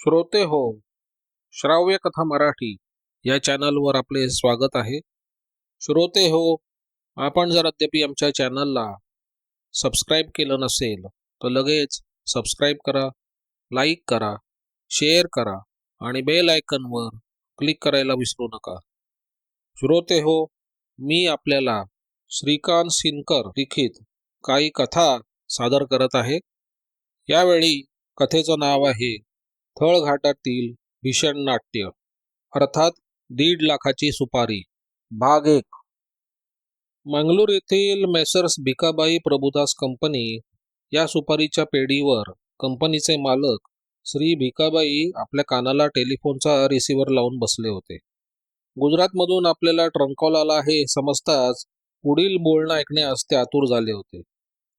श्रोते हो श्राव्य कथा मराठी या चॅनलवर आपले स्वागत आहे. श्रोते हो आपण जर अद्याप आमच्या चॅनलला सबस्क्राईब केलं नसेल तर लगेच सबस्क्राईब करा लाईक करा शेअर करा आणि बेल आयकनवर क्लिक करायला विसरू नका. श्रोते हो मी आपल्याला श्रीकांत सिनकर लिखित काही कथा सादर करत आहे. यावेळी कथेचं नाव आहे थळघाटातील भीषण नाट्य. अर्थात दीड लाखाची सुपारी. भाग एक. मंगलोर येथील मेसर्स भिकाबाई प्रभुदास कंपनी या सुपारीच्या पेढीवर कंपनीचे मालक श्री भिकाबाई आपल्या कानाला टेलिफोनचा रिसिव्हर लावून बसले होते. गुजरातमधून आपल्याला ट्रंकॉल आला आहे समजताच पुढील बोलणं ऐकण्यास ते आतुर झाले होते.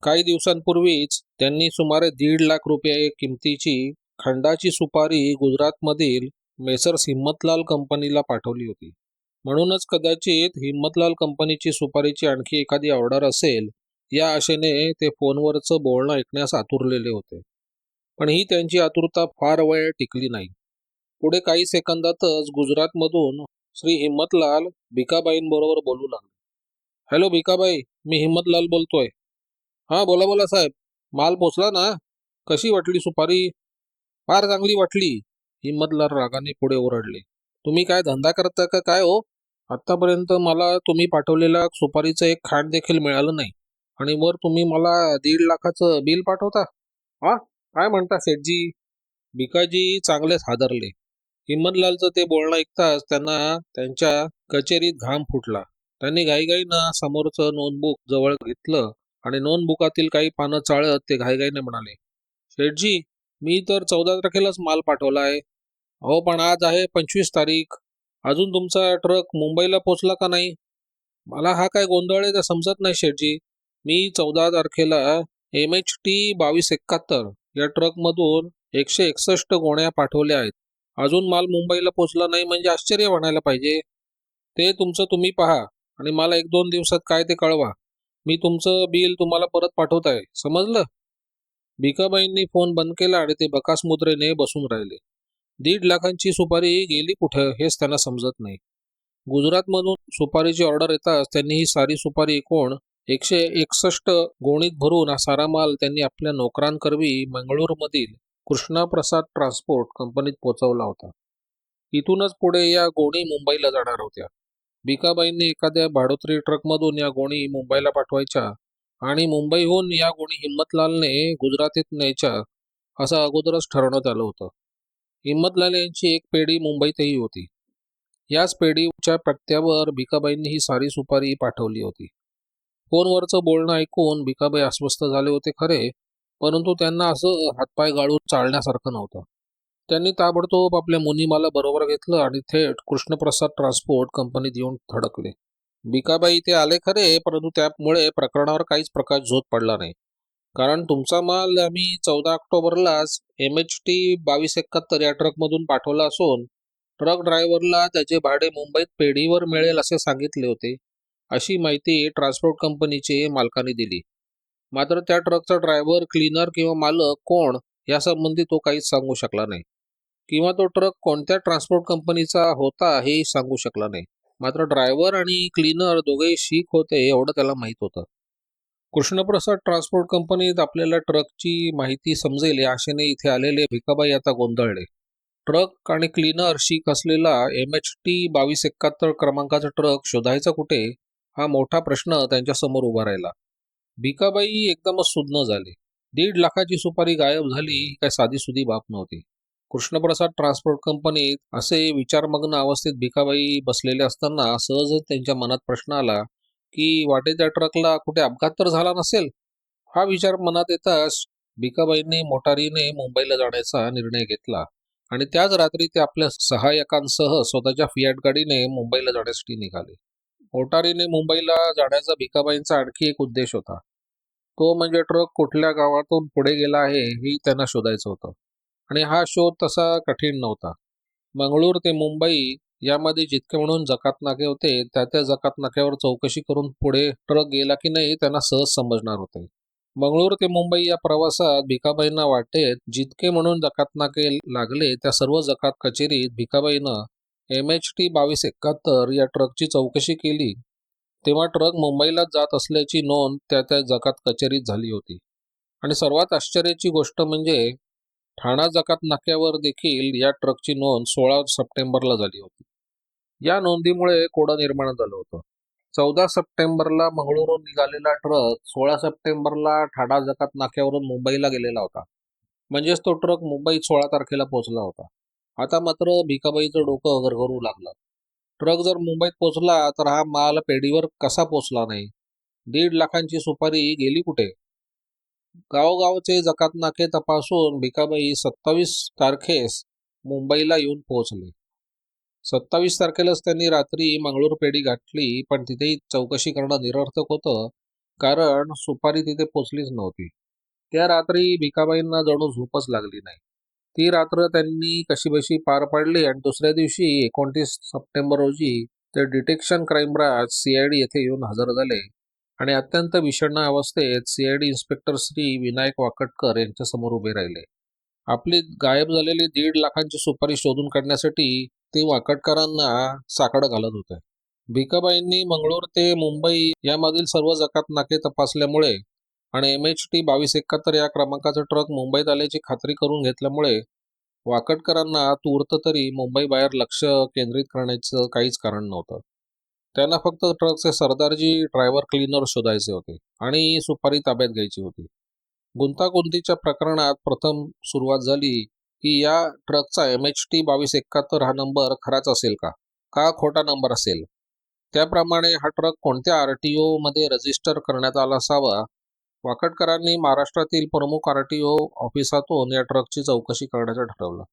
काही दिवसांपूर्वीच त्यांनी सुमारे दीड लाख रुपये किमतीची खंडाची सुपारी गुजरातमधील मेसर्स हिम्मतलाल कंपनीला पाठवली होती. म्हणूनच कदाचित हिम्मतलाल कंपनीची सुपारीची आणखी एखादी ऑर्डर असेल या आशेने ते फोनवरचं बोलणं ऐकण्यास आतुरलेले होते. पण ही त्यांची आतुरता फार वेळ टिकली नाही. पुढे काही सेकंदातच गुजरातमधून श्री हिम्मतलाल भिकाबाईंबरोबर बोलू लागले. हॅलो भिकाबाई मी हिम्मतलाल बोलतोय. हां बोला बोला साहेब. माल पोचला ना? कशी वाटली सुपारी? फार चांगली वाटली. हिम्मतलाल रागाने पुढे ओरडले. तुम्ही काय धंदा करता का काय हो? आतापर्यंत मला तुम्ही पाठवलेला सुपारीचं एक खाट देखील मिळालं नाही. आणि वर तुम्ही मला दीड लाखाचं बिल पाठवता? हा? काय म्हणता सेठजी? भिकाजी चांगलेच हादरले. हिम्मतलालचं ते बोलणं ऐकताच त्यांना त्यांच्या कचेरीत घाम फुटला. त्यांनी घाईघाईनं समोरचं नोटबुक जवळ घेतलं आणि नोटबुकातील काही पानं चाळत ते घाईघाईने म्हणाले शेठजी मी तर चौदा तारखेलाच माल पाठवला आहे. अहो पण आज आहे पंचवीस तारीख. अजून तुमचा ट्रक मुंबईला पोचला का नाही? मला हा काय गोंधळ आहे ते समजत नाही शेठजी. मी चौदा तारखेला एम एच टी बावीस एकाहत्तर या ट्रकमधून एकशे एकसष्ट गोण्या पाठवल्या आहेत. अजून माल मुंबईला पोचला नाही म्हणजे आश्चर्य म्हणायला पाहिजे. ते तुमचं तुम्ही पहा आणि मला एक दोन दिवसात काय ते कळवा. मी तुमचं बिल तुम्हाला परत पाठवत आहे. समजलं? भिकाबाईंनी फोन बंद केला आणि ते बकासमुद्रेने बसून राहिले. दीड लाखांची सुपारी गेली कुठं हेच त्यांना समजत नाही. गुजरातमधून सुपारीची ऑर्डर येताच त्यांनी ही सारी सुपारी एकूण एकशे एकसष्ट गोणीत भरून हा सारा माल त्यांनी आपल्या नोकरांकरवी मंगळूरमधील कृष्णाप्रसाद ट्रान्सपोर्ट कंपनीत पोहोचवला होता. इथूनच पुढे या गोणी मुंबईला जाणार होत्या. भिकाबाईंनी एखाद्या भाडोत्री ट्रकमधून या गोणी मुंबईला पाठवायच्या आणि मुंबईहून या गुणी हिम्मतलालने गुजरातीत न्यायच्या असं अगोदरच ठरवण्यात आलं होतं. हिम्मतलाल यांची एक पेढी मुंबईतही होती. याच पेढीच्या पट्ट्यावर भिकाबाईंनी ही सारी सुपारी पाठवली होती. फोनवरचं बोलणं ऐकून भिकाबाई अस्वस्थ झाले होते खरे परंतु त्यांना असं हातपाय गाळून चालण्यासारखं नव्हतं. त्यांनी ताबडतोब आपल्या मुनिमाला बरोबर घेतलं आणि थेट कृष्णप्रसाद ट्रान्सपोर्ट कंपनीत येऊन थडकले भिकाबाई इथे आले खरे परंतु त्यामुळे प्रकरणावर काहीच प्रकाश झोत पडला नाही. कारण तुमचा माल आम्ही चौदा ऑक्टोबरलाच एम एच टी बावीस एकाहत्तर या ट्रकमधून पाठवला असून ट्रक ड्रायव्हरला त्याचे भाडे मुंबईत पेढीवर मिळेल असे सांगितले होते. अशी माहिती ट्रान्सपोर्ट कंपनीचे मालकाने दिली. मात्र त्या ट्रकचा ड्रायव्हर क्लीनर किंवा मालक कोण यासंबंधी तो काहीच सांगू शकला नाही. किंवा तो ट्रक कोणत्या ट्रान्सपोर्ट कंपनीचा होता हे सांगू शकला नाही. मात्र ड्रायव्हर आणि क्लीनर दोघे शीख होते एवढं त्याला माहीत होतं. कृष्णप्रसाद ट्रान्सपोर्ट कंपनीत आपल्याला ट्रकची माहिती समजेल या आशेने इथे आलेले भिकाबाई आता गोंधळले. ट्रक आणि क्लीनर शीख असलेला एम एच टी बावीस एकाहत्तर क्रमांकाचा ट्रक शोधायचा कुठे? हा मोठा प्रश्न त्यांच्यासमोर उभा राहिला. भिकाबाई एकदमच सुज्ञ झाले. दीड लाखाची सुपारी गायब झाली काय साधी सुधी बाब नव्हती. कृष्णप्रसाद ट्रान्सपोर्ट कंपनीत असे विचारमग्न अवस्थेत भिकाबाई बसलेले असताना सहजच त्यांच्या मनात प्रश्न आला की वाटेच्या ट्रकला कुठे अपघात तर झाला नसेल? हा विचार मनात येताच भिकाबाईंनी मोटारीने मुंबईला जाण्याचा निर्णय घेतला आणि त्याच रात्री ते आपल्या सहाय्यकांसह स्वतःच्या फियाट गाडीने मुंबईला जाण्यासाठी निघाले. मोटारीने मुंबईला जाण्याचा भिकाबाईंचा आणखी एक उद्देश होता. तो म्हणजे ट्रक कुठल्या गावातून पुढे गेला आहे हे त्यांना शोधायचं होतं. आणि हा शोध तसा कठीण नव्हता. मंगळूर ते मुंबई यामध्ये जितके म्हणून जकात नाके होते त्या त्या जकात नाक्यावर चौकशी करून पुढे ट्रक गेला की नाही त्यांना सहज समजणार होते. मंगळूर ते मुंबई या प्रवासात भिकाबाईंना वाटेत जितके म्हणून जकात नाके लागले त्या सर्व जकात कचेरीत भिकाबाईनं एम एच टी बावीस एकाहत्तर या ट्रकची चौकशी केली. तेव्हा ट्रक मुंबईला जात असल्याची नोंद त्या त्या जकात कचेरीत झाली होती. आणि सर्वात आश्चर्याची गोष्ट म्हणजे ठाणा जकात नाक्यावर देखील या ट्रकची नोंद सोळा सप्टेंबरला झाली होती. या नोंदीमुळे कोडं निर्माण झालं होतं. चौदा सप्टेंबरला मंगळुरून निघालेला ट्रक सोळा सप्टेंबरला ठाणा जकात नाक्यावरून मुंबईला गेलेला होता. म्हणजेच तो ट्रक मुंबईत सोळा तारखेला पोहोचला होता. आता मात्र भिकाबाईचं डोकं घरघरू लागलं. ट्रक जर मुंबईत पोहोचला तर हा माल पेढीवर कसा पोहोचला नाही? दीड लाखांची सुपारी गेली कुठे? गावगावचे जकात नाके तपासून भिकाबाई सत्तावीस तारखेस मुंबईला येऊन पोहोचले. सत्तावीस तारखेलाच त्यांनी रात्री मंगळूर पेढी गाठली पण तिथेही चौकशी करणं निरर्थक होतं कारण सुपारी तिथे पोचलीच नव्हती. त्या रात्री भिकाबाईंना जणू झोपच लागली नाही. ती रात्र त्यांनी कशीबशी पार पाडली आणि दुसऱ्या दिवशी एकोणतीस सप्टेंबर रोजी ते डिटेक्शन क्राईम ब्रांच सीआयडी येथे येऊन हजर झाले. आणि अत्यंत विषण्ण अवस्थेत सीआयडी इन्स्पेक्टर श्री विनायक वाकटकर यांच्यासमोर उभे राहिले. आपली गायब झालेली दीड लाखांची सुपारी शोधून काढण्यासाठी ते वाकडकरांना साकडं घालत होते. भिकाबाईंनी मंगळूर ते मुंबई यामधील सर्व जकात नाके तपासल्यामुळे आणि एम एच टी बावीस एकाहत्तर या क्रमांकाचा ट्रक मुंबईत आल्याची खात्री करून घेतल्यामुळे वाकटकरांना तूर्त तरी मुंबई बाहेर लक्ष केंद्रित करण्याचं काहीच कारण नव्हतं. त्यांना फक्त ट्रकचे सरदारजी ड्रायव्हर क्लीनर शोधायचे होते आणि सुपारी ताब्यात घ्यायची होती. गुंतागुंतीच्या प्रकरणात प्रथम सुरुवात झाली की या ट्रकचा एम एच टी बावीस एकाहत्तर हा नंबर खराच असेल का? का खोटा नंबर असेल? त्याप्रमाणे हा ट्रक कोणत्या आर टी ओमध्ये मध्ये रजिस्टर करण्यात आला असावा? वाकडकरांनी महाराष्ट्रातील प्रमुख आर टी ओ ऑफिसातून या ट्रकची चौकशी करण्याचं ठरवलं.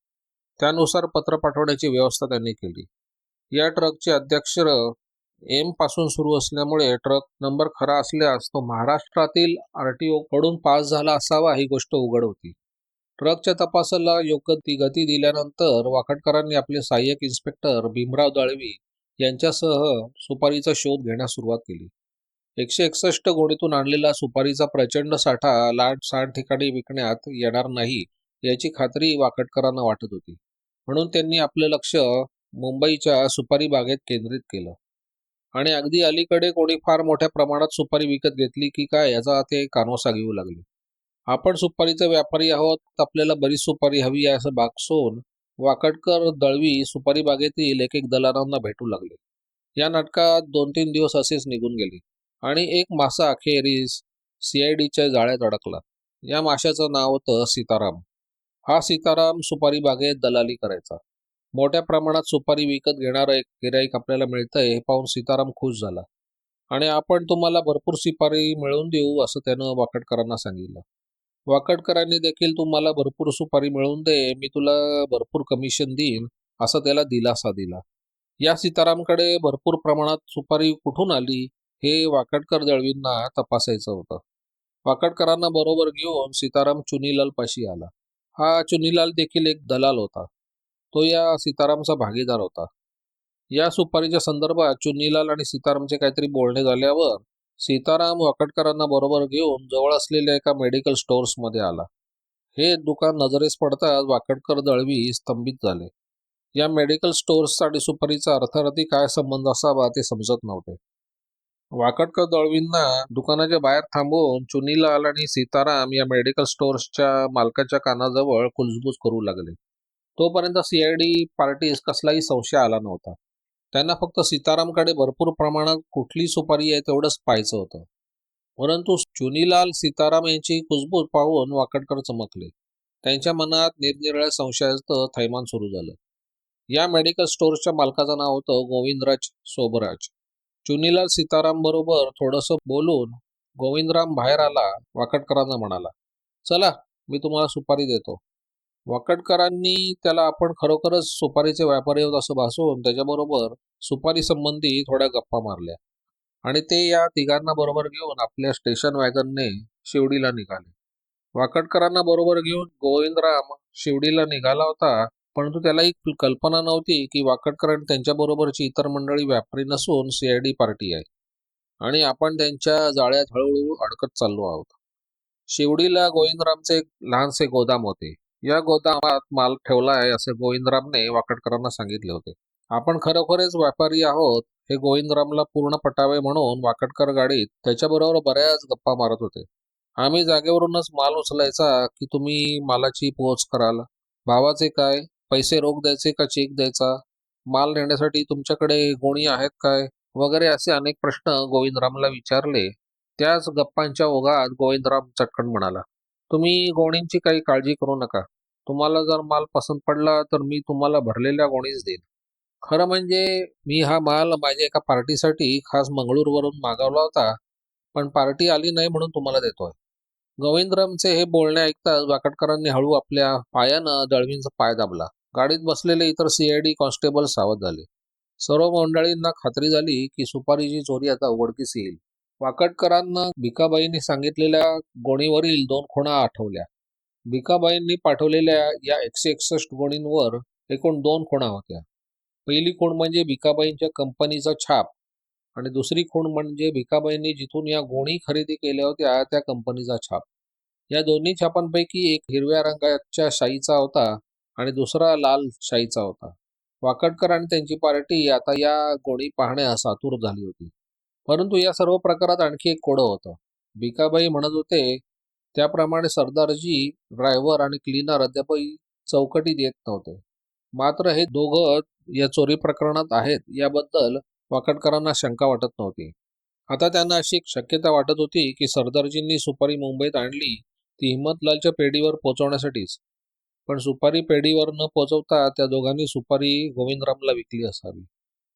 त्यानुसार पत्र पाठवण्याची व्यवस्था त्यांनी केली. या ट्रकचे अध्यक्षर एमपासून सुरू असल्यामुळे ट्रक नंबर खरा असल्यास तो महाराष्ट्रातील आर टी ओ कडून पास झाला असावा ही गोष्ट उघड होती. ट्रकच्या तपासाला योग्य ती गती दिल्यानंतर वाकडकरांनी आपले सहाय्यक इन्स्पेक्टर भीमराव दळवी यांच्यासह सुपारीचा शोध घेण्यास सुरुवात केली. एकशे एकसष्ट गोडीतून आणलेला सुपारीचा प्रचंड साठा लाट साठ ठिकाणी विकण्यात येणार नाही याची खात्री वाकडकरांना वाटत होती. म्हणून त्यांनी आपलं लक्ष मुंबईच्या सुपारी बागेत केंद्रित केलं. आणि अगदी अलीकडे कोणी फार मोठ्या प्रमाणात सुपारी विकत घेतली की काय याचा ते कानोसा घेऊ लागले. आपण सुपारीचे व्यापारी आहोत आपल्याला बरीच सुपारी हवी आहे असं भागसून वाकडकर दळवी सुपारी बागेतील एक एक दलालांना भेटू लागले. या नाटकात दोन तीन दिवस असेच निघून गेले आणि एक मासा अखेरीस सीआयडीच्या जाळ्यात अडकला. या माशाचं नाव होतं सीताराम. हा सीताराम सुपारी बागेत दलाली करायचा. मोठ्या प्रमाणात सुपारी विकत घेणारं एक गिराईक आपल्याला मिळतंय हे पाहून सीताराम खुश झाला. आणि आपण तुम्हाला भरपूर सुपारी मिळवून देऊ असं त्यानं वाकडकरांना सांगितलं. वाकडकरांनी देखील तुम्हाला भरपूर सुपारी मिळवून दे मी तुला भरपूर कमिशन देईन असं त्याला दिलासा दिला. या सीतारामकडे भरपूर प्रमाणात सुपारी कुठून आली हे वाकडकर दळवींना तपासायचं होतं. वाकडकरांना बरोबर घेऊन सीताराम चुनीलाल पाशी आला. हा चुनीलाल देखील एक दलाल होता. तो या सीतारामचा भागीदार होता. या सुपारीच्या संदर्भात चुन्नीलाल आणि सीतारामचे काहीतरी बोलणे झाल्यावर सीताराम वाकडकरांना बरोबर घेऊन जवळ असलेल्या एका मेडिकल स्टोअर्समध्ये आला. हे दुकान नजरेस पडताच वाकडकर दळवी स्तंभित झाले. या मेडिकल स्टोअर्ससाठी सुपारीचा अर्थार्थी काय संबंध असावा ते समजत नव्हते. वाकडकर दळवींना दुकानाच्या बाहेर थांबवून चुनीलाल आणि सीताराम या मेडिकल स्टोअर्सच्या मालकाच्या कानाजवळ कुलजबूज करू लागले. तोपर्यंत सीआयडी पार्टीस कसलाही संशय आला नव्हता. त्यांना फक्त सीतारामकडे भरपूर प्रमाणात कुठली सुपारी आहे तेवढंच पाहायचं होतं. परंतु चुनीलाल सीताराम यांची कुजबूज पाहून वाकडकर चमकले. त्यांच्या मनात निरनिराळ्या संशयाचं थैमान सुरू झालं. या मेडिकल स्टोअरच्या मालकाचं नाव होतं गोविंदराज सोबराज. चुनीलाल सीताराम बरोबर थोडंसं बोलून गोविंदराम बाहेर आला वाकडकरांना म्हणाला चला मी तुम्हाला सुपारी देतो. वाकडकरांनी त्याला आपण खरोखरच सुपारीचे व्यापारी आहोत असं भासून त्याच्याबरोबर सुपारी संबंधी थोड्या गप्पा मारल्या. आणि ते या तिघांना बरोबर घेऊन आपल्या स्टेशन वॅगनने शिवडीला निघाले. वाकडकरांना बरोबर घेऊन गोविंदराम शिवडीला निघाला होता परंतु त्याला एक कल्पना नव्हती की वाकडकर आणि त्यांच्याबरोबरची इतर मंडळी व्यापारी नसून सीआयडी पार्टी आहे. आणि आपण त्यांच्या जाळ्यात हळूहळू अडकत चाललो आहोत. शिवडीला गोविंदरामचे एक लहानसे गोदाम होते. या गोदामात माल ठेवला आहे असे गोविंदरामने वाकडकरांना सांगितले होते. आपण खरोखरच व्यापारी आहोत हे गोविंदरामला पूर्ण पटावे म्हणून वाकडकर गाडीत त्याच्याबरोबर बऱ्याच गप्पा मारत होते. आम्ही जागेवरूनच माल उचलायचा की तुम्ही मालाची पोहोच कराल? भावाचे काय? पैसे रोख द्यायचे का चेक द्यायचा? माल नेण्यासाठी तुमच्याकडे गोणी आहेत काय? वगैरे असे अनेक प्रश्न गोविंदरामला विचारले. त्याच गप्पांच्या ओघात गोविंदराम चटकन म्हणाला. तुम्ही गोणींची काही काळजी करू नका. तुम्हाला जर माल पसंत पडला तर मी तुम्हाला भरलेल्या गोणीच देईन. खरं म्हणजे मी हा माल माझ्या एका पार्टीसाठी खास मंगळूरवरून मागवला होता पण पार्टी आली नाही म्हणून तुम्हाला देतोय. गोविंदरामचे हे बोलणे ऐकताच वाकडकरांनी हळू आपल्या पायानं दळवींचा पाय दाबला. गाडीत बसलेले इतर सीआयडी कॉन्स्टेबल सावध झाले. सर्व मंडळींना खात्री झाली की सुपारीची चोरी आता उघडकीस येईल. वाकडकरांना भिकाबाईंनी सांगितलेल्या गोणीवरील दोन खुणा आठवल्या. भिकाबाईंनी पाठवलेल्या या एकशे एकसष्ट गोणींवर एकूण दोन खुणा होत्या. पहिली खूण म्हणजे भिकाबाईंच्या कंपनीचा छाप आणि दुसरी खूण म्हणजे भिकाबाईंनी जिथून या गोणी खरेदी केल्या होत्या त्या कंपनीचा छाप. या दोन्ही छापांपैकी एक हिरव्या रंगाच्या शाईचा होता आणि दुसरा लाल शाईचा होता. वाकडकर आणि त्यांची पार्टी आता या गोणी पाहण्यास आतुर झाली होती. परंतु या सर्व प्रकारात आणखी एक कोडं होतं. भिकाबाई म्हणत होते त्याप्रमाणे सरदारजी ड्रायव्हर आणि क्लीनर अद्यापही चौकटीत येत नव्हते. मात्र हे दोघं या चोरी प्रकरणात आहेत याबद्दल वाकडकरांना शंका वाटत नव्हती. आता त्यांना अशी एक शक्यता वाटत होती की सरदारजींनी सुपारी मुंबईत आणली ती हिम्मतलालच्या पेढीवर पोचवण्यासाठीच पण सुपारी पेढीवर न पोचवता त्या दोघांनी सुपारी गोविंदरामला विकली असावी.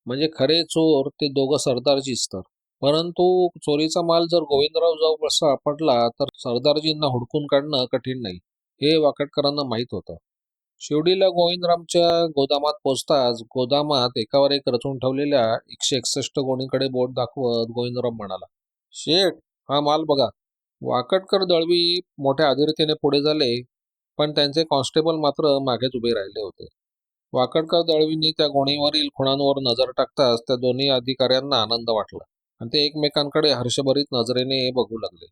म्हणजे खरे चोर ते दोघं सरदारजीच तर. परंतु चोरीचा माल जर गोविंदराव जवळ सापडला तर सरदारजींना हुडकून काढणं कठीण नाही हे वाकडकरांना माहीत होतं. शिवडीला गोविंदरामच्या गोदामात पोचताच गोदामात एकावर एक रचून ठेवलेल्या एकशे एकसष्ट गोणीकडे बोट दाखवत गोविंदराम म्हणाला शेठ हा माल बघा. वाकडकर दळवी मोठ्या आधिरतेने पुढे झाले पण त्यांचे कॉन्स्टेबल मात्र मागेच उभे राहिले होते. वाकडकर दळवींनी त्या गोणीवरील खुणांवर नजर टाकताच त्या दोन्ही अधिकाऱ्यांना आनंद वाटला. आणि ते एकमेकांकडे हर्षभरीत नजरेने बघू लागले.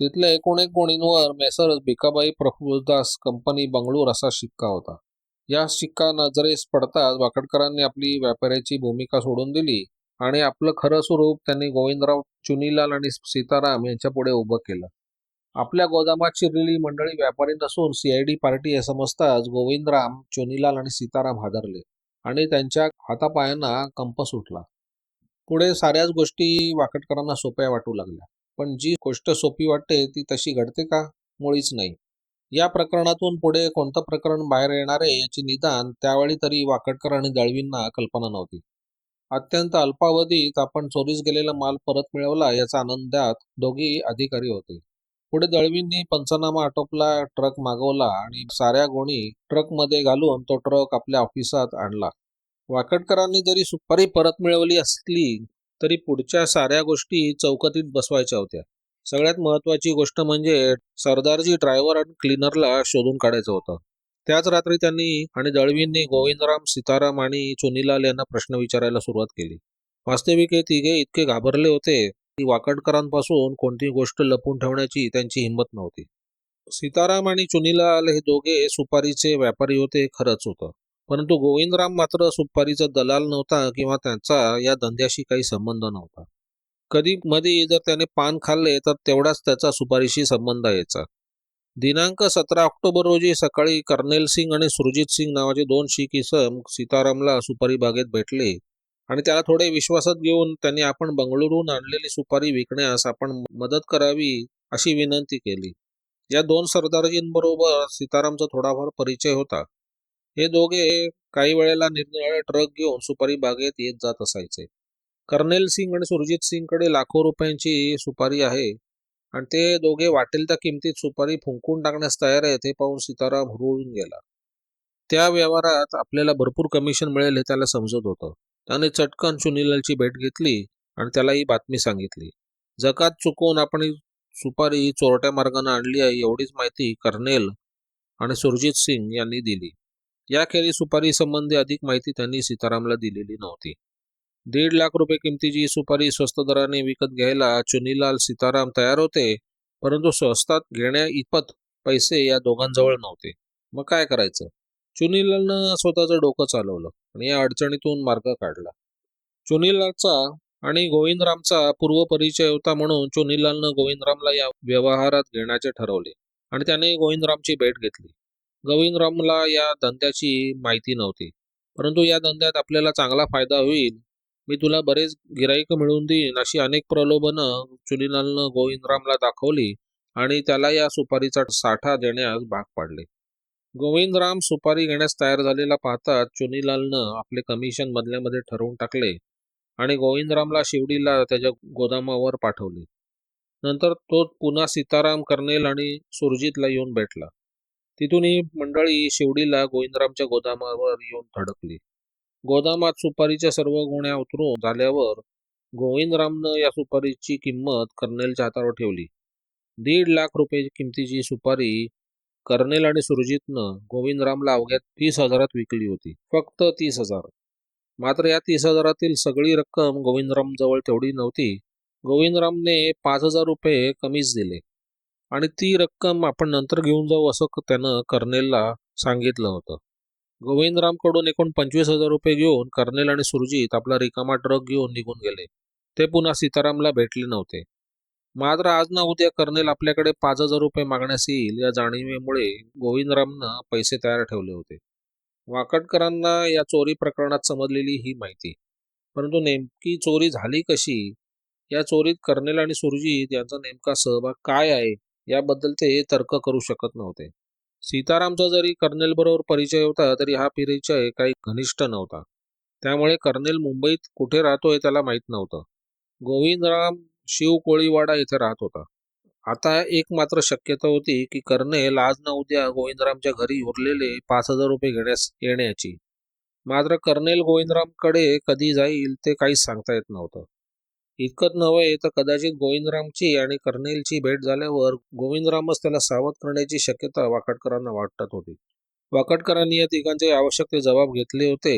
तिथल्या एकूण एक गोणींवर मेसर भिकाबाई प्रफुल्लदास कंपनी बंगळूर असा शिक्का होता. या शिक्का नजरेस पडताच वाकडकरांनी आपली व्यापाऱ्याची भूमिका सोडून दिली आणि आपलं खरं स्वरूप त्यांनी गोविंदराव चुनीलाल आणि सीताराम यांच्या पुढे उभं केलं. आपल्या गोदामात शिरलेली मंडळी व्यापारी नसून सीआयडी पार्टी हे समजताच गोविंदराम चुनीलाल आणि सीताराम हादरले आणि त्यांच्या हातापायांना कंप सुटला. पुढे साऱ्याच गोष्टी वाकटकरांना सोप्या वाटू लागल्या. पण जी गोष्ट सोपी वाटते ती तशी घडते का? मुळीच नाही. या प्रकरणातून पुढे कोणतं प्रकरण बाहेर येणार आहे याची निदान त्यावेळी तरी वाकडकर आणि दळवींना कल्पना नव्हती. अत्यंत अल्पावधीत आपण चोरीस गेलेला माल परत मिळवला याचा आनंदात दोघी अधिकारी होते. पुढे दळवींनी पंचनामा आटोपला ट्रक मागवला आणि साऱ्या गोणी ट्रकमध्ये घालून तो ट्रक आपल्या ऑफिसात आणला. वाकडकरांनी जरी सुपारी परत मिळवली असली तरी पुढच्या साऱ्या गोष्टी चौकटीत बसवायच्या होत्या. सगळ्यात महत्वाची गोष्ट म्हणजे सरदारजी ड्रायव्हर आणि क्लीनरला शोधून काढायचं होतं. त्याच रात्री त्यांनी आणि दळवींनी गोविंदराम सीताराम आणि चुनीलाल यांना प्रश्न विचारायला सुरुवात केली. वास्तविक हे तिघे इतके घाबरले होते की वाकडकरांपासून कोणती गोष्ट लपून ठेवण्याची त्यांची हिंमत नव्हती. सीताराम आणि चुनीलाल हे दोघे सुपारीचे व्यापारी होते खरंच होतं. परंतु गोविंदराम मात्र सुपारीचा दलाल नव्हता किंवा त्यांचा या धंद्याशी काही संबंध नव्हता. कधी मध्ये जर त्याने पान खाल्ले तर तेवढाच त्याचा सुपारीशी संबंध यायचा. दिनांक सतरा ऑक्टोबर रोजी सकाळी कर्नेल सिंग आणि सुरजित सिंग नावाचे दोन शीख इसम सीतारामला सुपारी बागेत भेटले आणि त्याला थोडे विश्वासात घेऊन त्यांनी आपण बंगळुरून आणलेली सुपारी विकण्यास आपण मदत करावी अशी विनंती केली. या दोन सरदारजींबरोबर सीतारामचा थोडाफार परिचय होता. हे दोघे काही वेळेला निरनिराळे ट्रक घेऊन सुपारी बागेत येत जात असायचे. कर्नेल सिंग आणि सुरजित सिंगकडे लाखो रुपयांची सुपारी आहे आणि ते दोघे वाटेल त्या किमतीत सुपारी फुंकून टाकण्यास तयार आहेत हे पाहून सीताराम हुरळून गेला. त्या व्यवहारात आपल्याला भरपूर कमिशन मिळेल हे त्याला समजत होतं. त्याने चटकन सुनीलालची भेट घेतली आणि त्याला ही बातमी सांगितली. जकात चुकवून आपण ही सुपारी चोरट्या मार्गाने आणली आहे एवढीच माहिती कर्नेल आणि सुरजित सिंग यांनी दिली. याखेरीज सुपारी संबंधी अधिक माहिती त्यांनी सीतारामला दिलेली नव्हती. दीड लाख रुपये किमतीची ही सुपारी स्वस्त दराने विकत घ्यायला चुनीलाल सीताराम तयार होते परंतु स्वस्तात घेण्या इतपत पैसे या दोघांजवळ नव्हते. मग काय करायचं? चुनीलालनं स्वतःचं डोकं चालवलं आणि या अडचणीतून मार्ग काढला. चुनीलालचा आणि गोविंदरामचा पूर्वपरिचय होता म्हणून चुनीलालनं गोविंदरामला या व्यवहारात घेण्याचे ठरवले आणि त्याने गोविंदरामची भेट घेतली. गोविंदरामला या धंद्याची माहिती नव्हती. परंतु या धंद्यात आपल्याला चांगला फायदा होईल. मी तुला बरेच गिराईक मिळवून देईन अशी अनेक प्रलोभनं चुनीलालनं गोविंदरामला दाखवली आणि त्याला या सुपारीचा साठा देण्यास भाग पाडले. गोविंदराम सुपारी घेण्यास तयार झालेला पाहताच चुनीलालनं आपले कमिशन मधल्यामध्ये ठरवून टाकले आणि गोविंदरामला शिवडीला त्याच्या गोदामावर पाठवले. नंतर तो पुन्हा सीताराम कर्नेल आणि सुरजितला येऊन भेटला. तिथून ही मंडळी शिवडीला गोविंदरामच्या गोदामावर येऊन धडकली. गोदामात सुपारीच्या सर्व गुण्या उतरून झाल्यावर गोविंदरामनं या सुपारीची किंमत कर्नेलच्या हातावर ठेवली. दीड लाख रुपये किमतीची सुपारी कर्नेल आणि सुरजितनं गोविंदरामला अवघ्या तीस हजारात विकली होती. फक्त तीस हजार. मात्र या तीस हजारातील सगळी रक्कम गोविंदराम जवळ तेवढी नव्हती. गोविंदरामने पाच हजार रुपये कमीच दिले. आणि ती रक्कम आपण नंतर घेऊन जाऊ असं त्यानं कर्नेलला सांगितलं होतं. गोविंदरामकडून एकूण पंचवीस हजार रुपये घेऊन कर्नेल आणि सुरजीत आपला रिकामा ट्रक घेऊन निघून गेले. ते पुन्हा सीतारामला भेटले नव्हते. मात्र आज ना उद्या कर्नेल आपल्याकडे पाच हजार रुपये मागण्यास येईल या जाणीवेमुळे गोविंदरामनं पैसे तयार ठेवले होते. वाकडकरांना या चोरी प्रकरणात समजलेली ही माहिती. परंतु नेमकी चोरी झाली कशी? या चोरीत कर्नेल आणि सुरजित यांचा नेमका सहभाग काय आहे? याबद्दल ते तर्क करू शकत नव्हते. सीतारामचा जरी कर्नेल बरोबर परिचय होता तरी हा परिचय काही घनिष्ठ नव्हता. त्यामुळे कर्नेल मुंबईत कुठे राहतोय त्याला माहीत नव्हतं. गोविंदराम शिव कोळीवाडा येथे राहत होता. आता एक मात्र शक्यता होती की कर्नेल आज न उद्या गोविंदरामच्या घरी उरलेले पाच हजार रुपये घेण्यास येण्याची. मात्र कर्नेल गोविंदरामकडे कधी जाईल ते काहीच सांगता येत नव्हतं. इतकंच नव्हे तर कदाचित गोविंदरामची आणि कर्नेलची भेट झाल्यावर गोविंदरामच त्याला सावध करण्याची शक्यता वाकडकरांना वाटत होती. वाकडकरांनी या तिघांचे आवश्यक ते जबाब घेतले होते.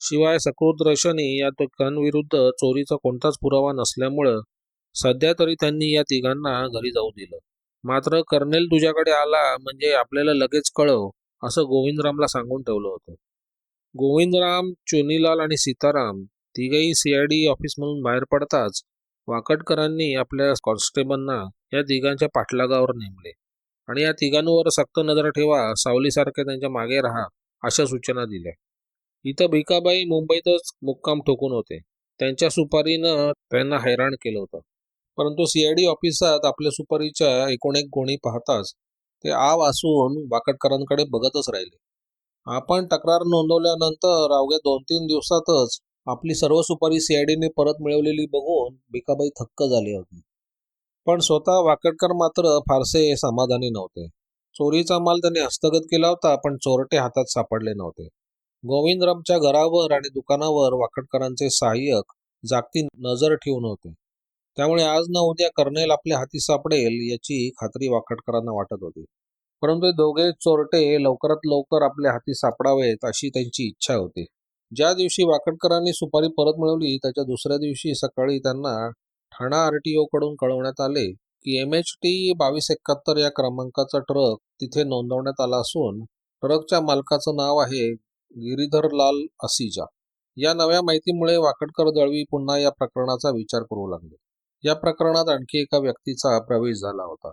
शिवाय सकृत रशनी या तिघांविरुद्ध चोरीचा कोणताच पुरावा नसल्यामुळं सध्या तरी त्यांनी या तिघांना घरी जाऊ दिलं. मात्र कर्नेल तुझ्याकडे आला म्हणजे आपल्याला लगेच कळव असं गोविंदरामला सांगून ठेवलं होतं. गोविंदराम चुनीलाल आणि सीताराम तिघही सीआयडी ऑफिसमधून बाहेर पडताच वाकडकरांनी आपल्या कॉन्स्टेबलना या तिघांच्या पाठलागावर नेमले. आणि या तिघांवर सक्त नजर ठेवा सावलीसारखे त्यांच्या मागे राहा अशा सूचना दिल्या. इथं भिकाबाई मुंबईतच मुक्काम ठोकून होते. त्यांच्या सुपारीनं त्यांना हैराण केलं होतं. परंतु सीआयडी ऑफिसात आपल्या सुपारीच्या एकूण एक गोणी पाहताच ते आव असून वाकडकरांकडे बघतच राहिले. आपण तक्रार नोंदवल्यानंतर अवघ्या दोन तीन दिवसातच आपली सर्व सुपारी सीआयडीने परत मिळवलेली बघून भिकाबाई थक्क झाली होती. पण स्वतः वाकडकर मात्र फारसे समाधानी नव्हते. चोरीचा माल त्याने हस्तगत केला होता पण चोरटे हातात सापडले नव्हते. गोविंदरामच्या घरावर आणि दुकानावर वाकडकरांचे सहाय्यक जागती नजर ठेवून होते. त्यामुळे आज न उद्या कर्नेल आपल्या हाती सापडेल याची खात्री वाकडकरांना वाटत होती. परंतु दोघे चोरटे लवकरात लवकर आपल्या हाती सापडावेत अशी त्यांची इच्छा होती. ज्या दिवशी वाकडकरांनी सुपारी परत मिळवली त्याच्या दुसऱ्या दिवशी सकाळी त्यांना ठाणा आरटीओ कडून कळवण्यात आले की एम एच टी बावीस एकाहत्तर या क्रमांकाचा ट्रक तिथे नोंदवण्यात आला असून ट्रकच्या मालकाचं नाव आहे गिरीधरलाल असिजा. या नव्या माहितीमुळे वाकडकर दळवी पुन्हा या प्रकरणाचा विचार करू लागले. या प्रकरणात आणखी एका व्यक्तीचा प्रवेश झाला होता.